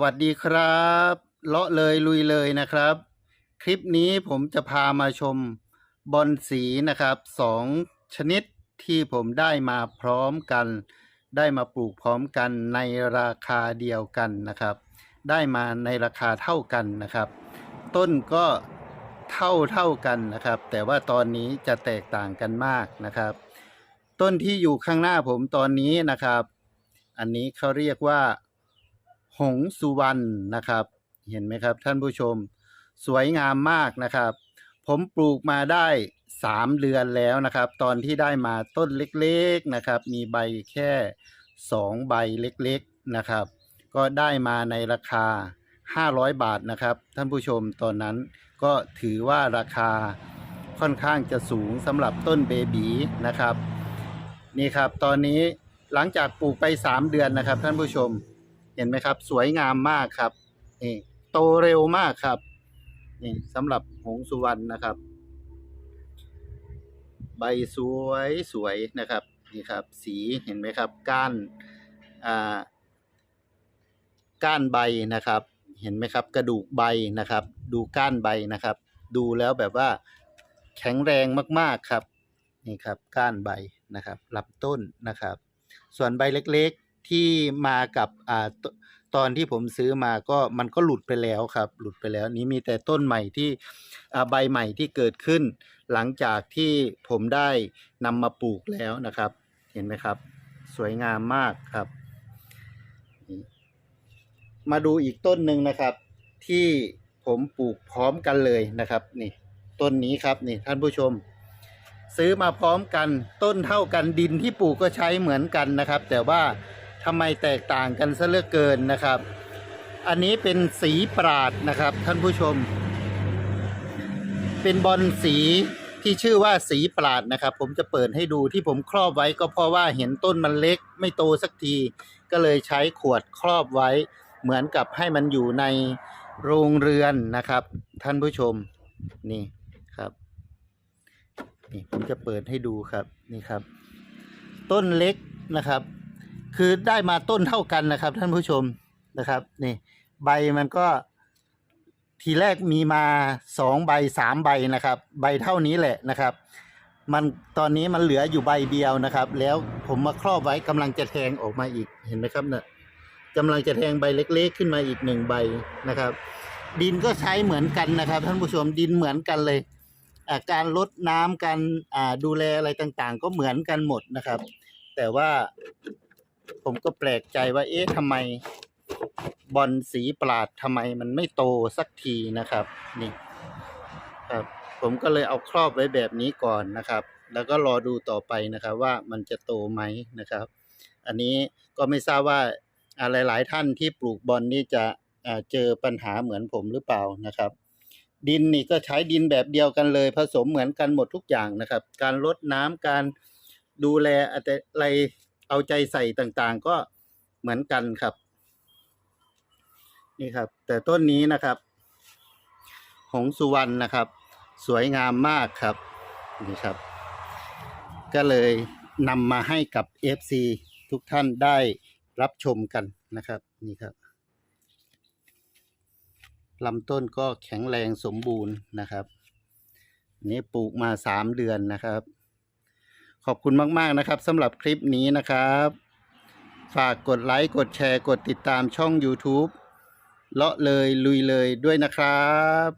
วัสดีครับเลาะเลยลุยเลยนะครับ คลิปนี้ผมจะพามาชมบอลสีนะครับสองชนิดที่ผมได้มาพร้อมกัน ได้มาปลูกพร้อมกันในราคาเดียวกันนะครับ ได้มาในราคาเท่ากันนะครับ ต้นก็เท่าเท่ากันนะครับ แต่ว่าตอนนี้จะแตกต่างกันมากนะครับ ต้นที่อยู่ข้างหน้าผมตอนนี้นะครับ อันนี้เขาเรียกว่า หงสุวรรณนะครับ เห็นไหมครับท่านผู้ชม สวยงามมากนะครับ ผมปลูกมาได้สามเดือนแล้วนะครับ ตอนที่ได้มาต้นเล็กๆนะครับ มีใบแค่สองใบเล็กๆนะครับ ก็ได้มาในราคา 500 บาทนะครับ ท่านผู้ชมตอนนั้นก็ถือว่าราคาค่อนข้างจะสูงสำหรับต้นเบบีนะครับ นี่ครับตอนนี้หลังจากปลูกไป 3 เดือนนะครับท่านผู้ชม เห็นไหมครับ สวยงามมากครับนี่โตเร็วมากครับนี่สำหรับหงสุวรรณนะครับ ใบสวยสวยนะครับนี่ครับ สีเห็นไหมครับ ก้านอ่าก้านใบนะครับ เห็นไหมครับ กระดูกใบนะครับ ดูก้านใบนะครับ ดูแล้วแบบว่า แข็งแรงมาก ๆครับนี่ครับ ก้านใบนะครับลำต้นนะครับ ส่วนใบเล็ก ที่มากับอ่าตอนที่ผมซื้อมาก็มันก็หลุดไปแล้วครับ หลุดไปแล้วนี้มีแต่ต้นใหม่ที่ใบใหม่ที่เกิดขึ้น หลังจากที่ผมได้นำมาปลูกแล้วนะครับ เห็นไหมครับ สวยงามมากครับ มาดูอีกต้นหนึ่งนะครับ ที่ผมปลูกพร้อมกันเลยนะครับนี่ต้นนี้ครับนี่ท่านผู้ชม ซื้อมาพร้อมกันต้นเท่ากันดินที่ปลูกก็ใช้เหมือนกันนะครับ แต่ว่า ทำไมแตกต่างกันซะเหลือเกินนะครับ อันนี้เป็นสีปราดนะครับท่านผู้ชม เป็นบอลสีที่ชื่อว่าสีปราดนะครับ ผมจะเปิดให้ดูที่ผมครอบไว้ก็เพราะว่าเห็นต้นมันเล็กไม่โตสักที ก็เลยใช้ขวดครอบไว้ เหมือนกับให้มันอยู่ในโรงเรือนนะครับ ท่านผู้ชมนี่ครับนี่ผมจะเปิดให้ดูครับนี่ครับ ต้นเล็กนะครับ คือได้มาต้นเท่ากันนะครับ ท่านผู้ชมนะครับนี่ใบมันก็ทีแรกมีมาสองใบสามใบนะครับ ใบเท่านี้แหละนะครับ มันตอนนี้มันเหลืออยู่ใบเดียวนะครับ แล้วผมมาครอบไว้กำลังจะแทงออกมาอีกเห็นไหมครับเนี่ยกำลังจะแทงใบเล็ก ๆ ขึ้นมาอีกหนึ่งใบนะครับ ดินก็ใช้เหมือนกันนะครับ ท่านผู้ชมดินเหมือนกันเลยอาการลดน้ำการอ่าดูแลอะไรต่างๆ ก็เหมือนกันหมดนะครับ แต่ว่า ผมก็แปลกใจว่าเอ๊ะทำไมบอลสีปราดทำไมมันไม่โตสักทีนะครับ นี่ ครับ ผมก็เลยเอาครอบไว้แบบนี้ก่อนนะครับ แล้วก็รอดูต่อไปนะครับ ว่ามันจะโตไหมนะครับ อันนี้ก็ไม่ทราบว่าอ่าหลาย ๆ ท่านที่ปลูกบอลนี่จะเจอปัญหาเหมือนผมหรือเปล่านะครับ ดินนี่ก็ใช้ดินแบบเดียวกันเลย ผสมเหมือนกันหมดทุกอย่างนะครับ การรดน้ำการดูแลอะไร เอาใจใส่ต่างๆ ก็เหมือนกันครับ นี่ครับ แต่ต้นนี้นะครับ หงสุวรรณนะครับ สวยงามมากครับนี่ครับ ก็เลยนำมาให้กับ FC ทุกท่านได้รับชมกันนะครับนี่ครับลำต้นก็แข็งแรงสมบูรณ์นะครับนนี้ปลูกมาสามเดือนนะครับ ขอบคุณมาก ๆ นะครับสำหรับคลิปนี้นะครับ ฝากกดไลค์ กดแชร์ กดติดตามช่อง YouTube เลาะเลยลุยเลยด้วยนะครับ